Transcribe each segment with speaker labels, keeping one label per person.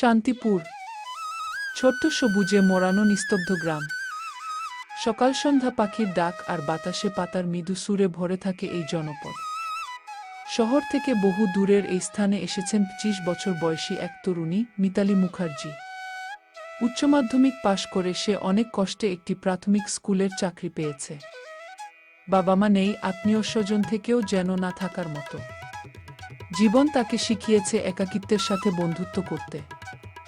Speaker 1: শান্তিপুর। ছোট্ট সবুজে মোড়ানো নিস্তব্ধ গ্রাম। সকাল সন্ধ্যা পাখির ডাক আর বাতাসে পাতার মৃদু সুরে ভরে থাকে এই জনপদ। শহর থেকে বহু দূরের এই স্থানে এসেছেন পঁচিশ বছর বয়সী এক তরুণী, মিতালি মুখার্জি। উচ্চ মাধ্যমিক পাশ করে সে অনেক কষ্টে একটি প্রাথমিক স্কুলের চাকরি পেয়েছে। বাবা মা নেই, আত্মীয় স্বজন থেকেও যেন না থাকার মতো। জীবন তাকে শিখিয়েছে একাকিত্বের সাথে বন্ধুত্ব করতে।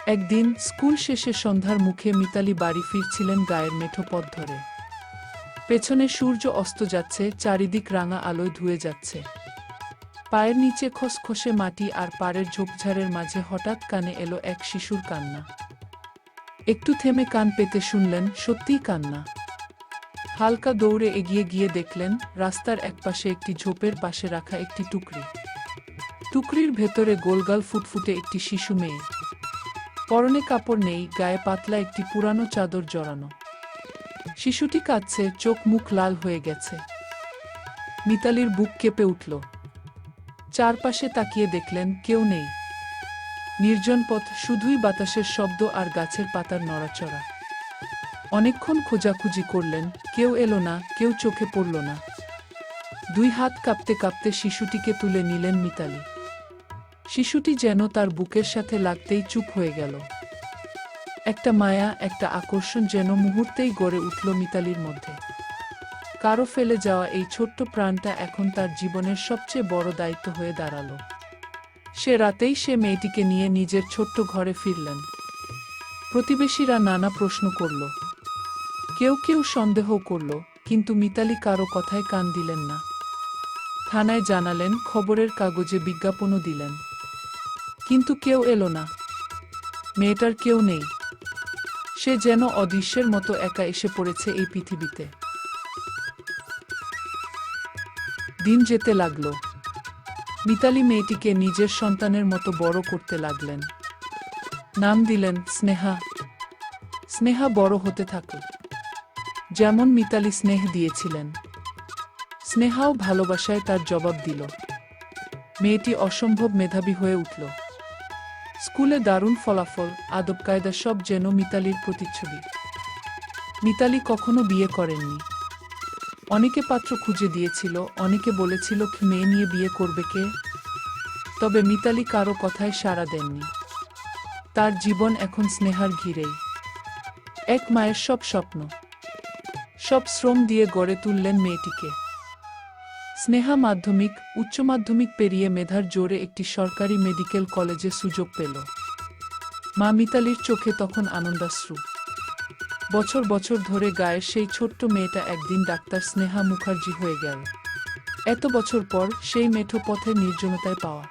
Speaker 1: একদিন স্কুল শেষে সন্ধ্যার মুখে মিতালি বাড়ি ফিরছিলেন গায়ের মেঠো পথ ধরে। পেছনে সূর্য অস্ত যাচ্ছে, চারিদিক রাঙা আলোয় ধুয়ে যাচ্ছে। পায়ের নিচে খসখসে মাটি আর পাড়ের ঝোপঝাড়ের মাঝে হঠাৎ কানে এলো এক শিশুর কান্না। একটু থেমে কান পেতে শুনলেন, সত্যিই কান্না। হালকা দৌড়ে এগিয়ে গিয়ে দেখলেন, রাস্তার একপাশে একটি ঝোপের পাশে রাখা একটি টুকরি। টুকরির ভেতরে গোলগাল ফুটফুটে একটি শিশু মেয়ে। পরনে কাপড় নেই, গায়ে পাতলা একটি পুরানো চাদর জড়ানো। শিশুটি কাঁদছে, চোখ মুখ লাল হয়ে গেছে। মিতালির বুক কেঁপে উঠল। চারপাশে তাকিয়ে দেখলেন, কেউ নেই। নির্জন পথ, শুধুই বাতাসের শব্দ আর গাছের পাতার নড়াচড়া। অনেকক্ষণ খোঁজাখুঁজি করলেন, কেউ এলো না, কেউ চোখে পড়ল না। দুই হাত কাঁপতে কাঁপতে শিশুটিকে তুলে নিলেন মিতালি। শিশুটি যেন তার বুকের সাথে লাগতেই চুপ হয়ে গেল। একটা মায়া, একটা আকর্ষণ যেন মুহূর্তেই গড়ে উঠল মিতালির মধ্যে। কারও ফেলে যাওয়া এই ছোট্ট প্রাণটা এখন তার জীবনের সবচেয়ে বড় দায়িত্ব হয়ে দাঁড়াল। সে রাতেই সে মেয়েটিকে নিয়ে নিজের ছোট্ট ঘরে ফিরলেন। প্রতিবেশীরা নানা প্রশ্ন করল। কেউ কেউ সন্দেহ করল, কিন্তু মিতালি কারও কথায় কান দিলেন না। থানায় জানালেন, খবরের কাগজে বিজ্ঞাপনও দিলেন। কিন্তু কেউ এলো না। মেয়েটার কেউ নেই। সে যেন অদৃশ্যের মতো একা এসে পড়েছে এই পৃথিবীতে। দিন যেতে লাগল। মিতালি মেয়েটিকে নিজের সন্তানের মতো বড় করতে লাগলেন। নাম দিলেন স্নেহা। স্নেহা বড় হতে থাকল। যেমন মিতালি স্নেহ দিয়েছিলেন। স্নেহাও ভালোবাসায় তার জবাব দিল। মেয়েটি অসম্ভব মেধাবী হয়ে উঠল। স্কুলে দারুণ ফলাফল, আদব কায়দা সব যেন মিতালির প্রতিচ্ছবি। মিতালি কখনো বিয়ে করেননি। অনেকে পাত্র খুঁজে দিয়েছিল, অনেকে বলেছিল মেয়ে নিয়ে বিয়ে করবে কে? তবে মিতালি কারও কথায় সাড়া দেননি। তার জীবন এখন স্নেহার ঘিরেই। এক মায়ের সব স্বপ্ন। সব শ্রম দিয়ে গড়ে তুললেন মেয়েটিকে। স্নেহা মাধ্যমিক, উচ্চ মাধ্যমিক পেরিয়ে মেধার জোরে একটি সরকারি মেডিকেল কলেজে সুযোগ পেল। মা মিতালির চোখে তখন আনন্দাশ্রু। বছর বছর ধরে গায়ের সেই ছোট্ট মেয়েটা একদিন ডাক্তার স্নেহা মুখার্জি হয়ে গেল। এত বছর পর সেই মেঠো পথের নির্জনতায় পাওয়া।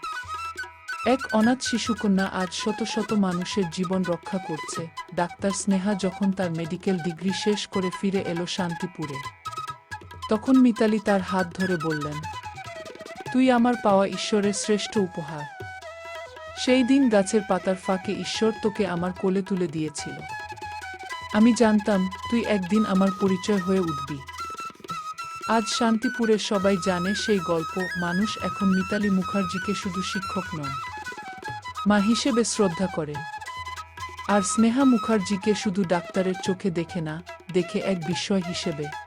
Speaker 1: এক অনাথ শিশুকন্যা আজ শত শত মানুষের জীবন রক্ষা করছে। ডাক্তার স্নেহা যখন তার মেডিকেল ডিগ্রি শেষ করে ফিরে এলো শান্তিপুরে। তখন মিতালি তার হাত ধরে বললেন, তুই আমার পাওয়া ঈশ্বরের শ্রেষ্ঠ উপহার। সেই দিন গাছের পাতার ফাঁকে ঈশ্বর তোকে আমার কোলে তুলে দিয়েছিল। আমি জানতাম তুই একদিন আমার পরিচয় হয়ে উঠবি। আজ শান্তিপুরের সবাই জানে সেই গল্প, মানুষ এখন মিতালি মুখার্জিকে শুধু শিক্ষক নন। মা হিসেবে শ্রদ্ধা করে। আর স্নেহা মুখার্জিকে শুধু ডাক্তারের চোখে দেখে না, দেখে এক বিষয় হিসেবে।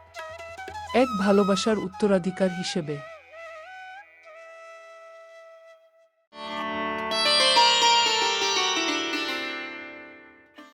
Speaker 1: এক ভালোবাসার উত্তরাধিকার হিসেবে।